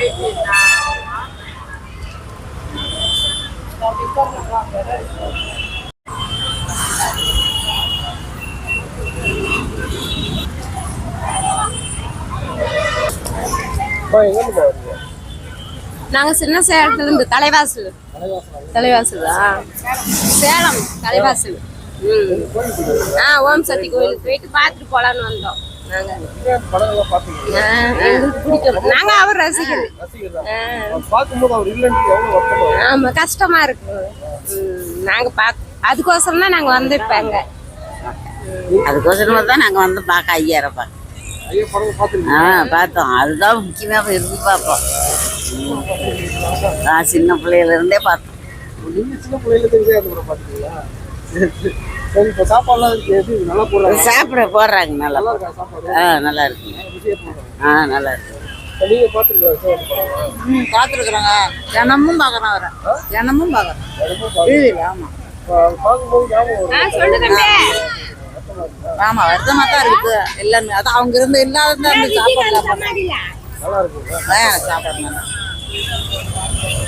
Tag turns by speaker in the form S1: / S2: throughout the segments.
S1: அம்மா
S2: நாங்க சின்ன சேலத்துல இருந்து தலைவாசல். தலைவாசலா. சேலம் தலைவாசல். ம். ஆ ஓம் சக்தி கோயிலுக்கு போயிட்டு பார்த்துட்டு போலான்னு வந்தோம். நாங்க. எங்களுக்கு பிடிக்கும் நாங்க அவர்
S1: பார்க்கும்போது அவர் இல்லைன்னு
S2: ஆமா கஷ்டமா இருக்கு. ம், நாங்க பாக் அதுக்கோசரம் தான் நாங்க வந்திருப்பாங்க
S3: அதுக்கோசரமா தான் நாங்கள் வந்து பார்க்க ஐயாயிரம் பார்க்க ஆ பார்த்தோம். அதுதான் முக்கியமாக இருந்து பார்ப்போம். நான் சின்ன பிள்ளையில இருந்தே பார்த்தோம்.
S1: நீங்க இப்போ
S3: சாப்பிட போடுறாங்க நல்லா.
S1: நல்லா இருக்கா சாப்பாடு?
S3: ஆ நல்லா இருக்குங்க. ஆ நல்லா இருக்கு.
S1: இப்போ நீங்க
S3: ம் பார்த்துருக்குறோங்க. தினமும் பார்க்குறோம் அவரை. தினமும் பார்க்குறோம் டிவியில் ஆமாம்
S1: இப்போ அது பார்க்கும்போது ஞாபகம் வரும்.
S2: ஆ சொல்லுங்க
S3: ஆமாம் வருத்தமாக தான் இருக்குது எல்லாமே அதான் அவங்க இருந்து இல்லாத தான் இந்த சாப்பாடு சாப்பிட்றாங்க
S1: நல்லா இருக்குங்களா?
S3: ஆ சாப்பாடு நல்லா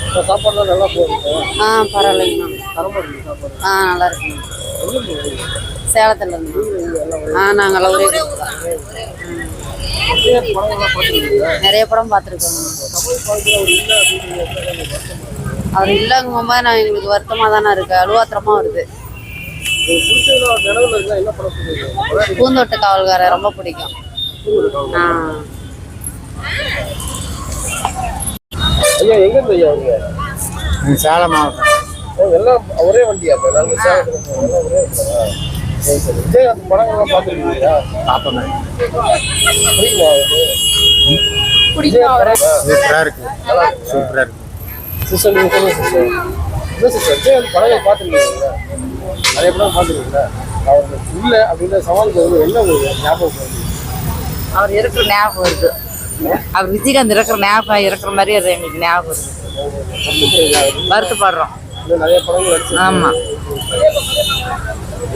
S1: இப்போ சாப்பாடுலாம் நல்லா போகுது
S3: ஆ பரவாயில்லைங்க
S1: தரமாக இருக்கு சாப்பாடு.
S3: ஆ நல்லா இருக்குங்க. சேலத்தில் இருந்து ஆ நாங்கள் ஒரே
S1: நிறைய
S3: படம் பார்த்துருக்கோங்க
S1: தமிழ் பாட்டு அவர்
S3: இல்லைங்கும் போது நான் எங்களுக்கு வருத்தமாக தானே இருக்கு. அழுவாத்திரமா வருது. பூந்தோட்ட காவல்காரர் ரொம்ப பிடிக்கும். ஆ.
S1: ஐயா எங்க இருந்து ஐயா அவங்க
S4: சேலம் மாவட்டம்.
S1: ஓ, எல்லாம் ஒரே வண்டியா எல்லாரும் எல்லாம் ஒரே விஜயகாந்த் படங்கள்லாம் பார்த்துருக்கீங்களா புரியுமா விஜயகாந்த்
S4: சூப்பராக இருக்கு சூப்பராக இருக்கு
S1: சிஸ்டர் நீங்க சொல்லுங்க சிஸ்டர் இல்லை சிஸ்டர் விஜயகாந்த் படங்கள் பார்த்துருக்கீங்களா நிறைய படம் பார்த்துருக்கீங்களா அவர் இல்லை அப்படின்ற சவாலுக்கு வந்து என்ன ஞாபகம்
S3: அவர் இருக்கிற ஞாபகம் வருது. அவர் விஜயகாந்த் இருக்கிற ஞாபகம் இருக்கிற மாதிரி அது எங்களுக்கு ஞாபகம் வருது. வருத்தப்படுறோம். ஆமாம்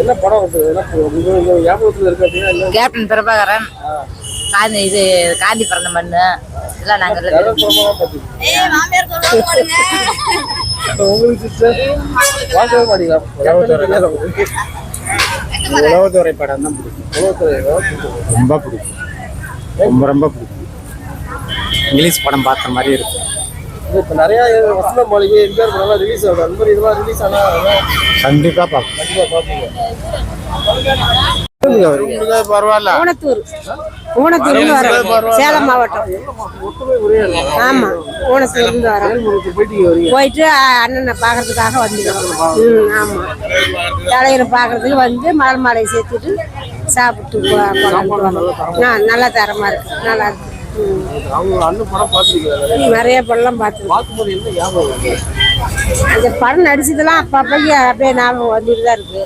S1: என்ன படம் வந்து என்ன ஞாபகத்தில் இருக்கு அப்படின்னா
S3: கேப்டன் பிரபாகரன் காந்தி இது காந்தி பிறந்த மண்ணு. இதெல்லாம் நாங்கள்
S1: உங்களுக்கு
S4: உழவுத்துறை படம் தான் பிடிக்கும். ரொம்ப பிடிக்கும். ரொம்ப ரொம்ப பிடிக்கும். இங்கிலீஷ் படம் பார்த்த மாதிரி இருக்கு
S1: இப்போ நிறைய வசந்த மாளிகை எம்ஜிஆர் படம்லாம் ரிலீஸ் ஆகுது. அந்த மாதிரி இதெல்லாம் ரிலீஸ் ஆனால்
S4: கண்டிப்பாக பார்க்கணும்
S1: கண்டிப்பாக பார்ப்பீங்க
S4: பரவாயில்ல.
S2: ஊனத்தூர் ஊனத்தூர்ல வரோம் சேலம் மாவட்டம். ஆமா ஊனத்தூர்ல இருந்து வரோம்
S1: போயிட்டு
S2: அண்ணனை பார்க்கறதுக்காக வந்துருக்கோம். ம் ஆமா. தலைவரை பார்க்கறதுக்கு வந்து மலர் மாலையை சேர்த்துட்டு சாப்பிட்டு நல்லா தரமா இருக்கு. நல்லா இருக்கு.
S1: அவங்க அண்ணன் படம் பார்த்துருக்கீங்க
S2: நிறைய படம் பார்த்துருக்கோம்
S1: பார்க்கும்போது என்ன ஞாபகம் வருது?
S2: அந்த படம் நடிச்சதெல்லாம் அப்பப்போ அப்படியே ஞாபகம் வந்துட்டு தான் இருக்கு.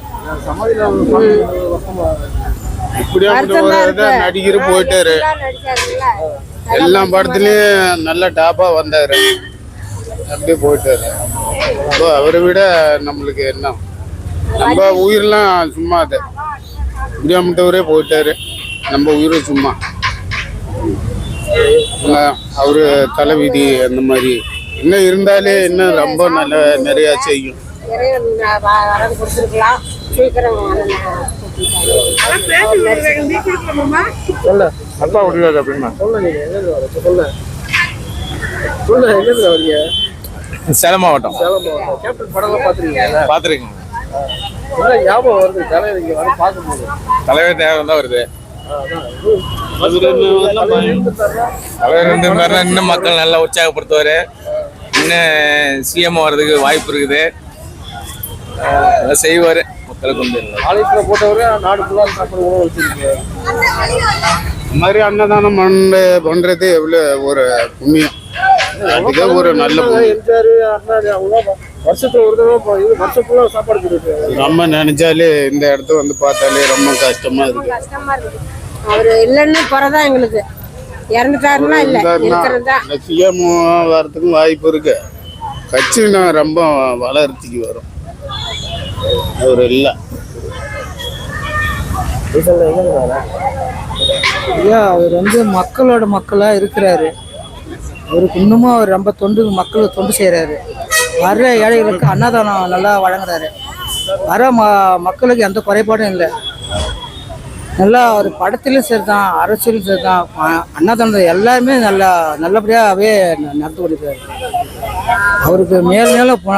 S4: நடிகர் போயிட்டாரு. எல்லா படத்துலயும் நல்ல டாப்பா வந்தாரு. அப்படியே போயிட்டாரு. இப்போ அவரை விட நம்மளுக்கு என்ன? நம்ம உயிரெல்லாம் சும்மா அது. முடியாமட்டவரே போயிட்டாரு. நம்ம உயிரும் சும்மா. அவரு தலைவிதி அந்த மாதிரி. இன்னும் இருந்தாலே இன்னும் ரொம்ப நல்ல நிறைய செய்யும். அப்பா விடுவாரு அப்படின்னா.
S1: சொல்ல நீங்க எங்கேருந்து வர சொல்ல சொல்ல எங்கேருந்து வரீங்க
S5: சேலம் மாவட்டம்
S1: வருது தலைவர்
S5: நேரம் தான் வருது.
S1: தலைவர்
S5: இருந்திருந்தாருன்னா இன்னும் மக்கள் நல்லா உற்சாகப்படுத்துவார். இன்னும் சிஎம் வர்றதுக்கு வாய்ப்பு இருக்குது. செய்வார். மக்களுக்கு வந்து.
S1: ஆலயத்தில் போட்டவரே நாடு ஃபுல்லாக சாப்பாடு உணவு வச்சிருக்கீங்க
S4: இந்த மாதிரி அன்னதானம் பண்ண பண்றது எவ்வளவு ஒரு புண்ணியம். அதுக்கே ஒரு நல்ல
S1: வருஷத்துல ஒரு தடவை இது ஃபுல்லாக சாப்பாடு கொடுத்துருக்காங்க
S4: நம்ம நினைச்சாலே இந்த இடத்த வந்து பார்த்தாலே ரொம்ப கஷ்டமா இருக்கு.
S2: கஷ்டமா இருக்கு. அவரு இல்லைன்னு குறைதான் எங்களுக்கு. இறந்துட்டாருன்னா இல்ல
S4: சிஎம் வரதுக்கும் வாய்ப்பு இருக்கு. கட்சி நான் ரொம்ப வளர்ச்சிக்கு வரும். அவர் இல்லை.
S6: ஐயா அவர் வந்து மக்களோட மக்களா இருக்கிறாரு. அவருக்கு இன்னமும் அவர் ரொம்ப தொண்டு மக்களுக்கு தொண்டு செய்கிறாரு வர்ற ஏழைகளுக்கு அன்னதானம் நல்லா வழங்குறாரு. வர ம மக்களுக்கு எந்த குறைபாடும் இல்லை. நல்லா அவர் படத்துலையும் சரி தான் அரசியலும் சரி தான் அ- அன்னதானம் எல்லாருமே நல்லா நல்லபடியாகவே நடத்தி கொடுக்குறாரு அவருக்கு மேல் மேலும் போ-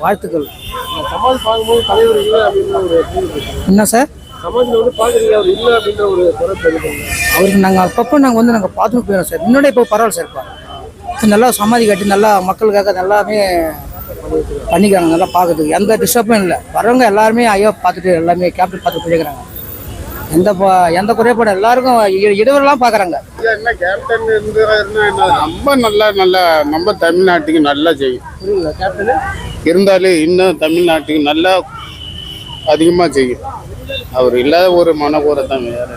S6: வாழ்த்துக்கள்.
S1: ஒரு
S6: என்ன சார்
S1: ஒரு
S6: அவருக்கு நாங்கள் அப்பப்போ நாங்கள் வந்து நாங்கள் பார்த்துட்டு போயிடும் சார் முன்னாடி இப்போ பரவாயில்ல சார் இப்போ. நல்லா சமாதி கட்டி நல்லா மக்களுக்காக நல்லாமே பண்ணிக்கிறாங்க நல்லா பார்க்கறதுக்கு. எந்த டிஸ்டர்பும் இல்லை. வரவங்க எல்லாருமே ஐயோ பார்த்துட்டு எல்லாமே கேப்டன் பார்த்துட்டு போயிருக்கிறாங்க எந்த எந்த குறைபாடு எல்லாருக்கும் இடவெல்லாம் பார்க்குறாங்க.
S4: என்ன கேப்டன் ரொம்ப நல்லா நல்லா நம்ம தமிழ்நாட்டுக்கு நல்லா செய்யும். இருந்தாலே இன்னும் தமிழ்நாட்டுக்கு நல்லா அதிகமாக செய்யும். அவர் இல்லாத ஒரு மனக்கூரை தான் வேறு